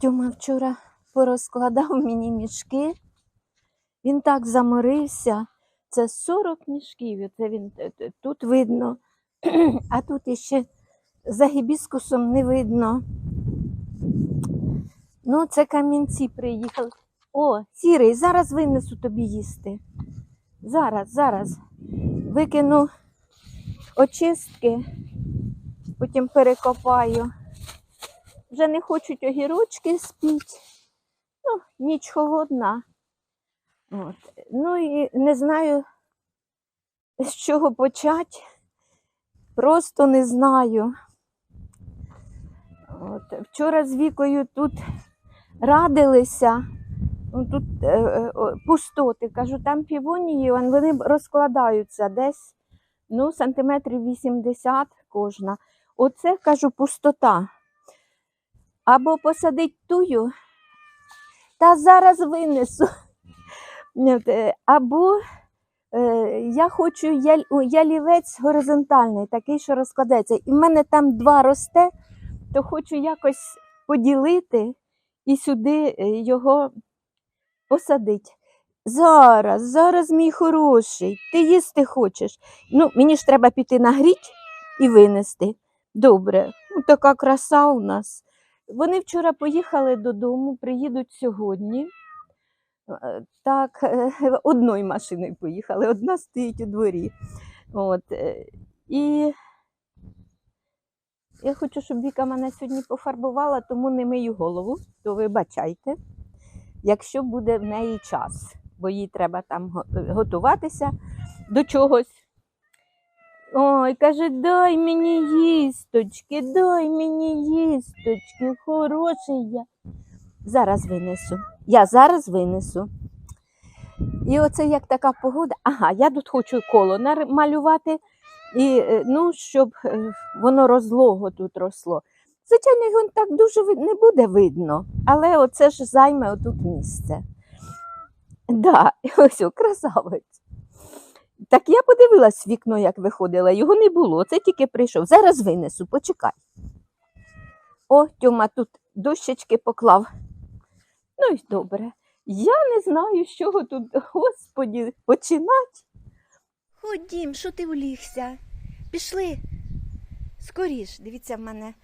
Тьома вчора порозкладав мені мішки. Він так заморився. Це 40 мішків. Це він е, е, тут видно, а тут іще за гібіскусом не видно. Ну, це камінці приїхали. О, сірий, зараз винесу тобі їсти. Зараз, зараз. Викину очистки, потім перекопаю. Вже не хочуть огірочки спіть. Ну, ніч холодна. От. Ну і не знаю, з чого почати. Просто не знаю. От. Вчора з Вікою тут радилися. Ну, Тут е, е, пустоти. Кажу, там півонії, вони розкладаються десь ну, сантиметрів 80 кожна. Оце, кажу, пустота. Або посадить тую, та зараз винесу. Е, Або е, я хочу яль, ялівець горизонтальний, такий, що розкладається. І в мене там два росте, то хочу якось поділити і сюди е, його посадити. Зараз, зараз, мій хороший, ти їсти хочеш. Ну, мені ж треба піти нагріть і винести. Добре, ну, така краса у нас. Вони вчора поїхали додому, приїдуть сьогодні. Е, Так, е, одною машиною поїхали, одна стоїть у дворі. От. е, І я хочу, щоб Віка мене сьогодні пофарбувала, тому не мию голову, то вибачайте, якщо буде в неї час, бо їй треба там готуватися до чогось. Ой, каже, дай мені їсточки, дай мені їсточки, хороший я. Зараз винесу. Я зараз винесу. І оце як така погода. Ага, я тут хочу коло намалювати, і, е, ну, щоб е, воно розлого тут росло. Звичайно, його так дуже не буде видно, але оце ж займе отут місце. Да, ось о, красавець. Так я подивилась вікно, як виходила, його не було, це тільки прийшов. Зараз винесу, почекай. О, Тьома тут дощечки поклав. Ну й добре. Я не знаю, з чого тут, господі, починати. Ходім, що ти улігся? Пішли. Скоріш. Дивіться, в мене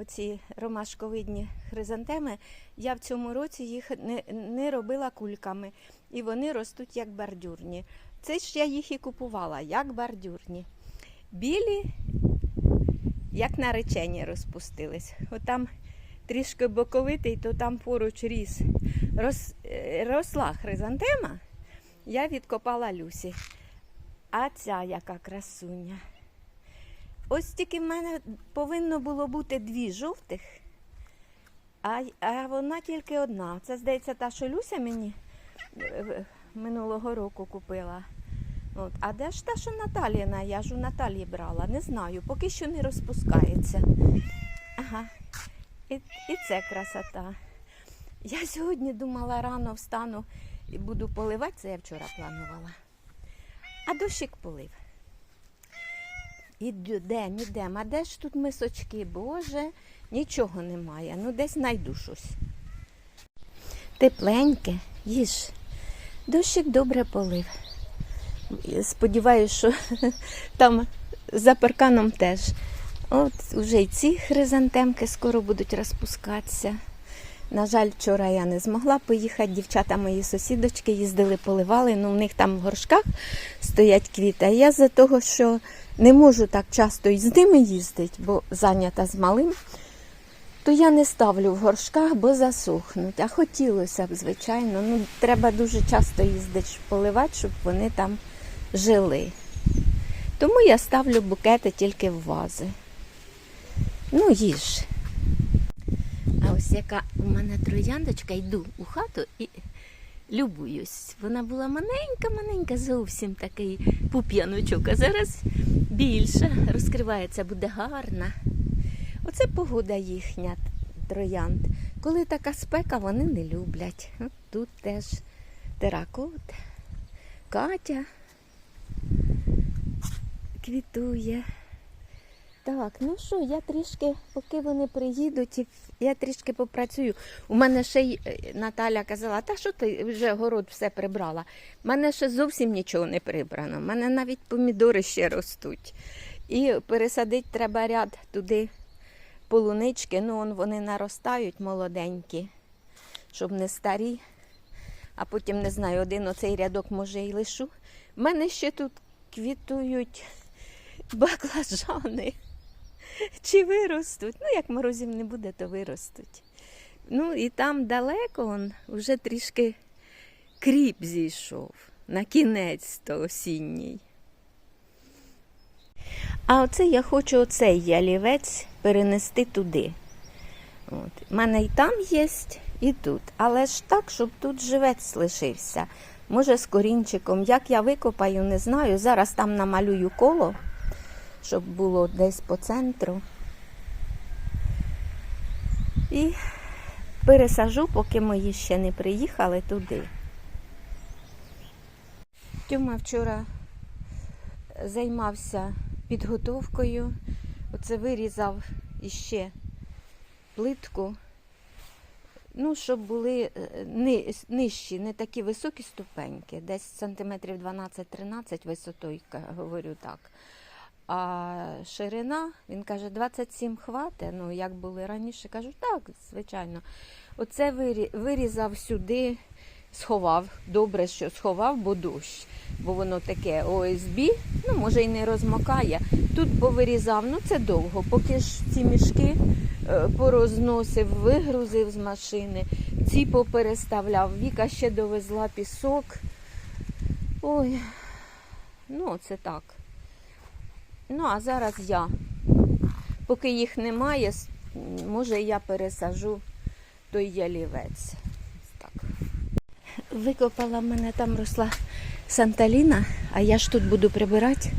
оці ромашковидні хризантеми. Я в цьому році їх не, не робила кульками, і вони ростуть як бордюрні. Це ж я їх і купувала, як бордюрні. Білі, як наречені розпустились. Отам трішки боковитий, то там поруч ріс. Рос, е, росла хризантема, я відкопала Люсі. А ця яка красуня. Ось тільки в мене повинно було бути дві жовтих, а, а вона тільки одна. Це, здається, та, що Люся мені е, в- минулого року купила. От. А де ж та, що Наталіна? Я ж у Наталії брала, не знаю, поки що не розпускається. Ага. І, і це красота. Я сьогодні думала, рано встану і буду поливати, це я вчора планувала. А дощик полив. Ідем, ідем. А де ж тут мисочки? Боже, нічого немає. Ну, десь знайду щось. Тепленьке, їж. Дощик добре полив. Сподіваюсь, що там за парканом теж. От вже й ці хризантемки скоро будуть розпускатися. На жаль, вчора я не змогла поїхати. Дівчата мої сусідочки їздили, поливали, ну в них там в горшках стоять квіти. А я за того, що не можу так часто із ними їздити, бо зайнята з малим, то я не ставлю в горшках, бо засохнуть. А хотілося б, звичайно. Ну, треба дуже часто їздити поливати, щоб вони там жили. Тому я ставлю букети тільки в вази. Ну, їж. А ось яка у мене трояндочка, йду у хату і любуюсь. Вона була маленька-маленька, зовсім такий пуп'яночок, а зараз більше розкривається, буде гарна. Оце погода їхня троянд. Коли така спека, вони не люблять. Тут теж теракот, Катя квітує. Так, ну що, я трішки, поки вони приїдуть, я трішки попрацюю. У мене ще й е, Наталя казала, та що ти вже город все прибрала. У мене ще зовсім нічого не прибрано. У мене навіть помідори ще ростуть. І пересадити треба ряд туди полунички. Ну, он вони наростають молоденькі, щоб не старі. А потім, не знаю, один оцей рядок може і лишу. У мене ще тут квітують баклажани. Чи виростуть? Ну, як морозів не буде, то виростуть. Ну і там далеко он вже трішки кріп зійшов. На кінець то осінній. А оце я хочу оцей ялівець перенести туди. От. У мене і там є, і тут. Але ж так, щоб тут живець лишився. Може, з корінчиком. Як я викопаю, не знаю. Зараз там намалюю коло, щоб було десь по центру. І пересажу, поки мої ще не приїхали туди. Тьома вчора займався підготовкою. Оце вирізав іще плитку. Ну, щоб були е, ни- нижчі, не такі високі ступеньки, десь сантиметрів 12-13 висотою, говорю так. А ширина, він каже, 27 хватить. Ну, як були раніше, кажу, так, звичайно. Оце вирізав сюди, сховав. Добре, що сховав, бо дощ. Бо воно таке ОСБ, ну, може, і не розмокає. Тут повирізав, ну це довго, поки ж ці мішки е, порозносив, вигрузив з машини, ці попереставляв. Віка ще довезла пісок. Ой, ну це так. Ну, а зараз я. Поки їх немає, може я пересажу той ялівець. Викопала в мене там росла Санталіна, а я ж тут буду прибирати.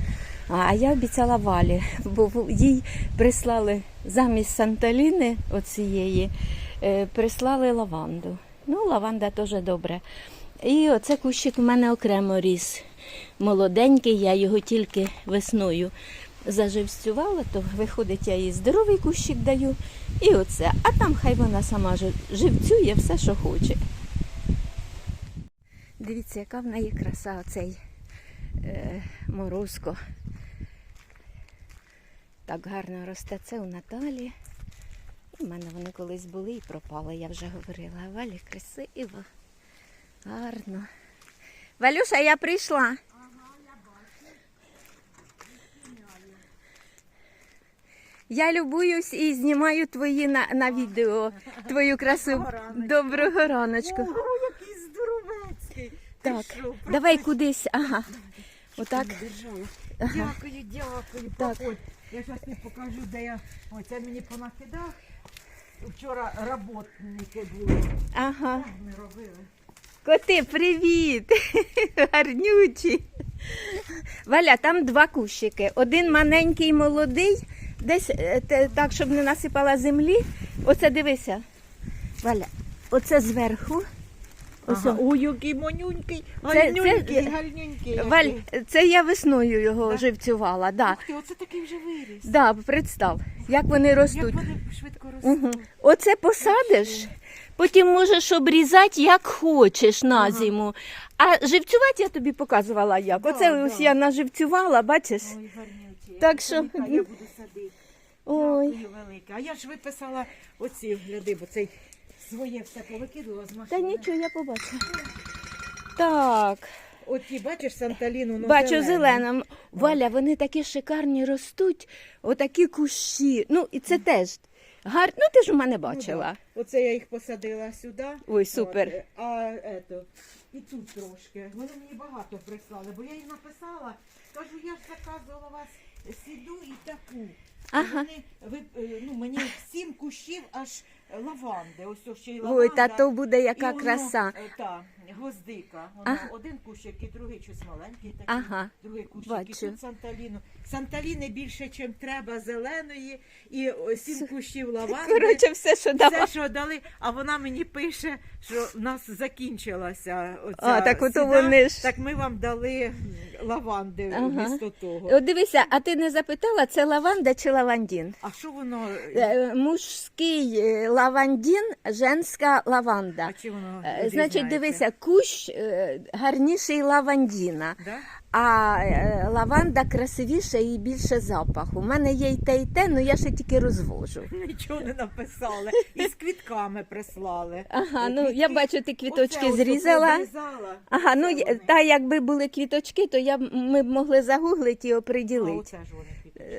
А я обіцяла валі, бо їй прислали замість Санталіни оцієї, е, прислали лаванду. Ну, лаванда теж добре. І оце кущик у мене окремо ріс. Молоденький, я його тільки весною заживцювала, то виходить, я їй здоровий кущик даю. І оце. А там хай вона сама жи- живцює все, що хоче. Дивіться, яка в неї краса оцей е, морозко. Так гарно росте це у Наталі. У мене вони колись були і пропали, я вже говорила. Валі красиво, гарно. Валюша, я прийшла. Я любуюсь і знімаю твої на, на відео, твою красу. Доброго раночку. О, який здоровецький. Ти Так, що, давай кудись. Ага. Отак. Ага. Дякую, дякую. Так. Проходь. Я зараз тобі покажу, де я. Ой, це мені понакидав. Вчора роботники були. Ага. Так ми робили. Коти, привіт! Гарнючі. Валя, там два кущики. Один маленький молодий, десь е, те- так, щоб не насипала землі. Оце дивися. Валя, оце зверху. Ось Ага. Ой, який манюнький, гарнюнький, це- гарнюнький. Валь, це я весною його Да? живцювала. Да. Ух ти, оце такий вже виріс. Да, представ, як вони Як ростуть. вони швидко Угу. Оце посадиш, потім можеш обрізати як хочеш на Ага. зиму. А живцювати я тобі показувала як. Да, Оце да. ось я наживцювала, бачиш? Ой, гарнючий. Так що- Я буду садити. Ой. Дякую велике. А я ж виписала оці, гляди, бо цей своє все повикидувала з Та машини. нічого, я побачила. Так, Оті, бачиш, Санталіну, ну, бачу зеленим. Валя, вони такі шикарні ростуть, отакі кущі. Ну, і це теж гарно. Ну, ти ж у мене Ну, бачила. Оце я їх посадила сюди. Ой, супер. От, а ето, і тут трошки. Вони мені багато прислали, бо я їм написала, кажу, я ж заказувала вас сіду і таку. Ага. Вони, ви, е, ну, мені сім кущів аж лаванди. Ось ще й Ой, та то буде І яка воно, краса. е, Та, гвоздика. Воно Ага. один кущик і другий щось маленький такий. Ага. Другий кущик. І бачу. тут санталіну. Санталіни більше, чим треба, зеленої, і о, сім кущів лаванди. Коротше, все, що. Все, що дали, а вона мені пише, що в нас закінчилася оця А, так ото сіда, вони ж- Так ми вам дали лаванди Ага. вмісто того. От дивися, а ти не запитала, це лаванда чи лавандін? А що воно? Е, Мужський е, лавандін, женська лаванда. А чи воно Е, Значить, відрізняється? дивися, кущ е, гарніший лавандіна, Да? а е, лаванда красивіша і більше запаху. У мене є і те, і те, але я ще тільки розвожу. Нічого не написали. І з квітками прислали. Ага, Е, ну я бачу, ти квіточки Оце зрізала. Ага, ну вони. та якби були квіточки, то я б- ми б могли загуглити і оприділити.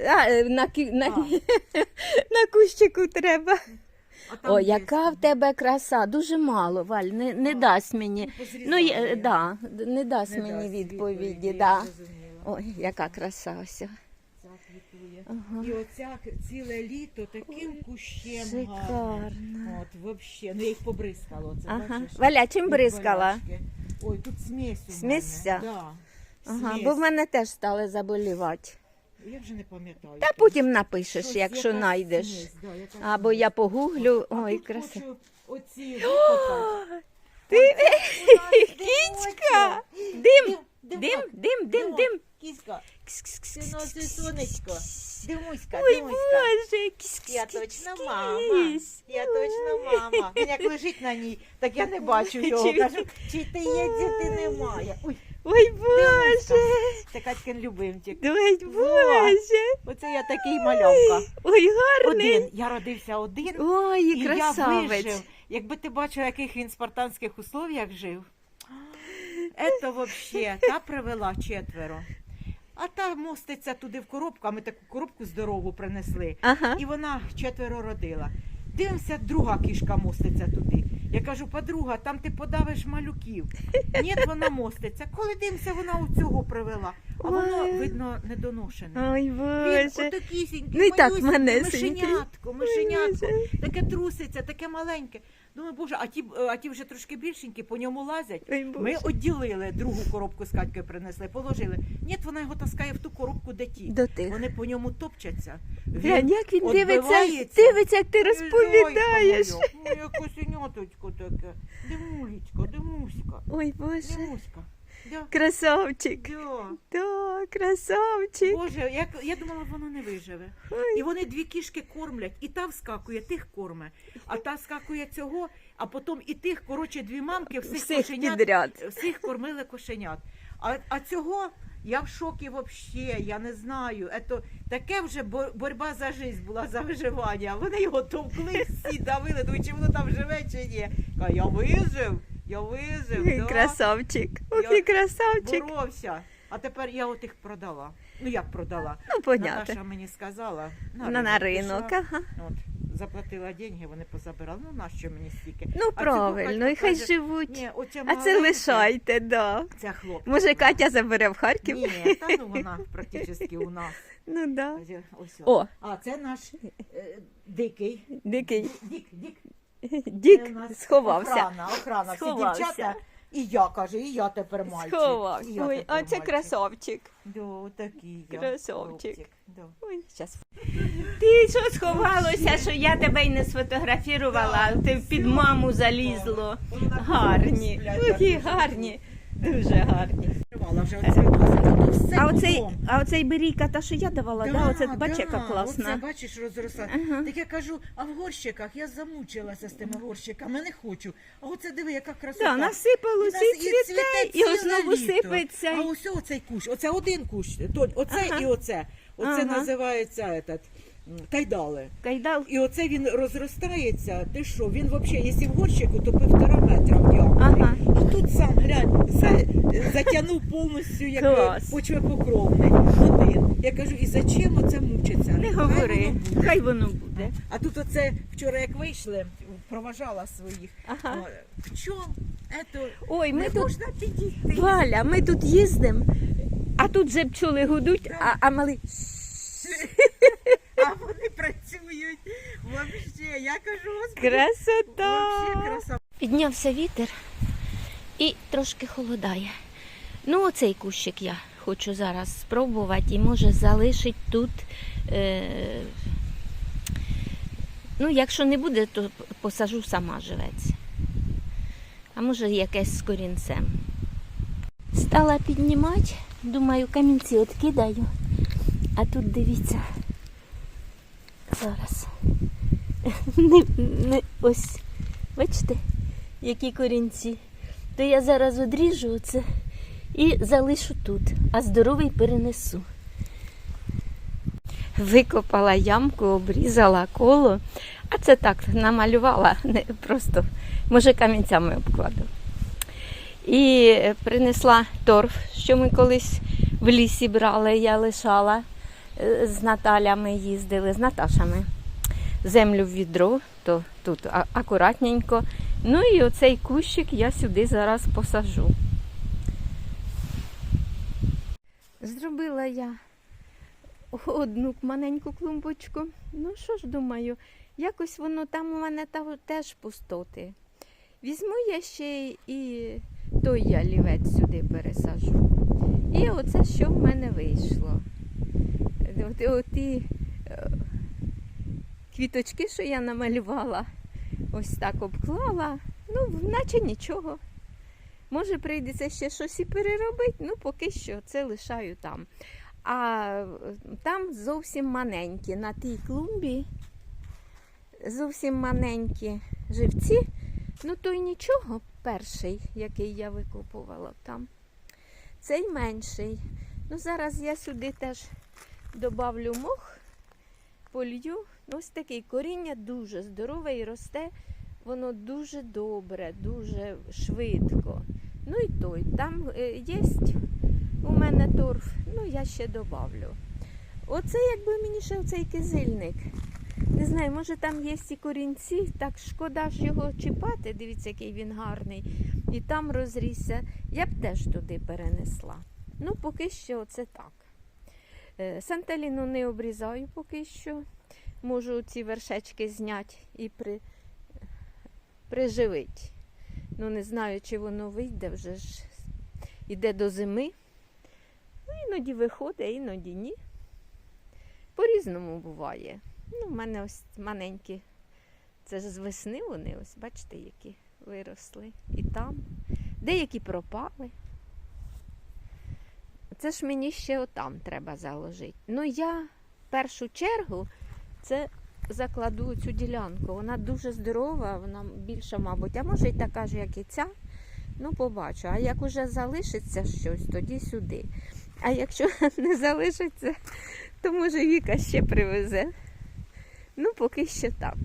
А, на, кі- на, А. на кущику треба. О, яка в тебе краса, дуже мало, Валь, не, не дасть мені. Ну, я. да, не дасть Не мені дасть відповіді. я Да. зрозуміла. Ой, яка краса ось. Ця квітує. Ага. І оця к- ціле літо таким кущем гарним. Шикарно. От, вообще. Ну, я їх побризкала. Це, Ага. бачиш? Валя, чим бризкала? болячки. Ой, тут смесь у мене. Да. Ага, бо в мене теж стали заболівати. Я вже не пам'ятаю. Та потім напишеш, щось, якщо якась знайдеш. смесь, да, якась Або я погуглю. А Ой, тут краса. хочу оці викопати. Ти кічка! Дим! Дим, дим, дим, дим. Кіська, Кс-кс-кс. ти сонечко. Димуська, Ой, димуська. Боже, кс-кс-кс. Я точно мама. Я точно мама. Він як лежить на ній, так я не бачу його. Чи Кажу, чи ти є, чи ти немає. Ой, Ой, Боже. це Катькин любимчик. Ой, Боже. Оце я такий малявка. Ой, гарний. Один. Я родився один. Ой, І я вижив. Якби ти бачив, в яких він спартанських условіях жив. Це взагалі, та привела четверо. А та моститься туди в коробку, а ми таку коробку здорову принесли. Ага. І вона четверо родила. Дивимося, друга кішка моститься туди. Я кажу, подруга, там ти подавиш малюків. Ні, вона моститься. Коли дивимося, вона у цього привела. А воно, видно, недоношене. Ой, Він Боже. отакісінький, Ну і так малюсінький, манесенький. мишенятко, мишенятко, таке труситься, таке маленьке. Думаю, боже, а ті, а ті вже трошки більшенькі, по ньому лазять. Ой, Ми відділили, другу коробку з Катькою принесли, положили. Ні, вона його таскає в ту коробку, де ті. До тих. Вони по ньому топчаться. Глянь, як він дивиться, дивиться, як ти розповідаєш. Моя косеняточко таке. Димулечко, димуська, Ой, Боже. димуська. Да, Красавчик. да. Да, красавчик. Боже, як, я думала, вона не виживе. Ой. І вони дві кішки кормлять, і та вскакує, тих корме, а та скакує цього, а потім і тих, коротше, дві мамки всіх, Всіх кошенят, підряд. всіх кормили кошенят. А, а цього я в шокі взагалі, я не знаю. Ето, таке вже бо- боротьба за життя була, за виживання. Вони його товкли, всі давили, думаю, чи воно там живе, чи ні. Каже, я вижив, я вижив, да, Красавчик. Ой, Я красавчик. боровся. А тепер я от їх продала. Ну як продала? Ну, понятно. Наташа мені сказала. На, на ринок, пішла. ага. От, заплатила деньги, вони позабирали. Ну, нащо мені стільки? Ну, А правильно, і хай живуть. Оця А це маленька, лишайте, да. Ця хлопчик. Може, Катя забере в Харків? Ні, та ну вона практично у нас. Ну да. Ось. О, А це наш е, дикий. дикий Дік, дік. дік Це у нас сховався. Охрана, охрана. Всі Сховався. дівчата. І я, каже, і я тепер мальчик. Сховався. І я Ой, тепер а це мальчик. красавчик. Да, такий я. Красавчик. хлопчик, Да. Ой, щас. Ти що сховалося, що я тебе й не сфотографувала, Да, ти під маму залізло. Гарні. Ой, гарні. Дуже гарні. Тривала вже. Тут все А оцей, а оцей берійка, та що я давала, да, оце бач, яка Оце бачиш, розросла. Ага. Так я кажу, а в горщиках я замучилася з тими горщиками, не хочу. А оце диви, яка красота. Да, насипалося нас- і цвіте, і ціле знову сипеться. А ось оцей кущ, оце один кущ, Толь, оце Ага. і оце. Оце Ага. називається этот, м, тайдали. Кайдал. І оце він розростається. Ти що, він взагалі, якщо в горщику, то півтора метра в діаметрі. Ага. А тут сам глянь, за, затягнув повністю як Клас. почвепокровний. Один. Я кажу, і зачем оце мучиться? Не Хай говори, воно буде. хай воно буде. А тут оце вчора як вийшли, проважала своїх Ага. о, пчол, ето, Ой, ми не тут, можна підійти. Валя, ми тут їздимо, а тут же пчоли гудуть, а, а мали. Працюють. Вообще, я кажу, господи, Красота! вообще краса. Піднявся вітер, І трошки холодає. Ну, оцей кущик я хочу зараз спробувати і може залишить тут. Е... Ну, якщо не буде, то посажу сама живець. А може якесь з корінцем. Стала піднімати, думаю, камінці відкидаю. А тут дивіться. Зараз. Не, не, ось, бачите, які корінці. То я зараз одріжу оце і залишу тут, а здоровий перенесу. Викопала ямку, обрізала коло, а це так намалювала, не просто, може, камінцями обкладу. І принесла торф, що ми колись в лісі брали, я лишала з Наталями їздили, з Наташами. Землю в відро, то тут акуратненько. Ну і оцей кущик я сюди зараз посажу. Зробила я одну маленьку клумбочку. Ну що ж думаю, якось воно там у мене теж пустоти. Візьму я ще і той ялівець сюди пересажу. І оце що в мене вийшло. От, оті е, квіточки, що я намалювала, ось так обклала. Ну, наче нічого. Може, прийдеться ще щось і переробити, ну поки що це лишаю там. А там зовсім маленькі, на тій клумбі зовсім маленькі живці. Ну, той нічого, перший, який я викопувала там. Цей менший. Ну, зараз я сюди теж добавлю мох, полью. Ну, Ось такий коріння дуже здорове і росте. Воно дуже добре, дуже швидко. Ну і той. Там є у мене торф, ну я ще добавлю. Оце якби мені ще оцей кизильник. Не знаю, може там є і корінці, так шкода ж його чіпати, дивіться, який він гарний. І там розрісся. Я б теж туди перенесла. Ну, поки що це так. Е, Санталіну не обрізаю поки що. Можу ці вершечки зняти і при... приживити. Ну, не знаю, чи воно вийде вже ж. Іде до зими. Ну, іноді виходить, іноді ні. По-різному буває. Ну, в мене ось маленькі. Це ж з весни вони, ось, бачите, які виросли. І там. Деякі пропали. Це ж мені ще отам треба заложити. Ну, я в першу чергу це закладу цю ділянку. Вона дуже здорова, вона більша, мабуть, а може й така ж, як і ця. Ну, побачу. А як уже залишиться щось, тоді сюди. А якщо не залишиться, то може Віка ще привезе. Ну, поки що так.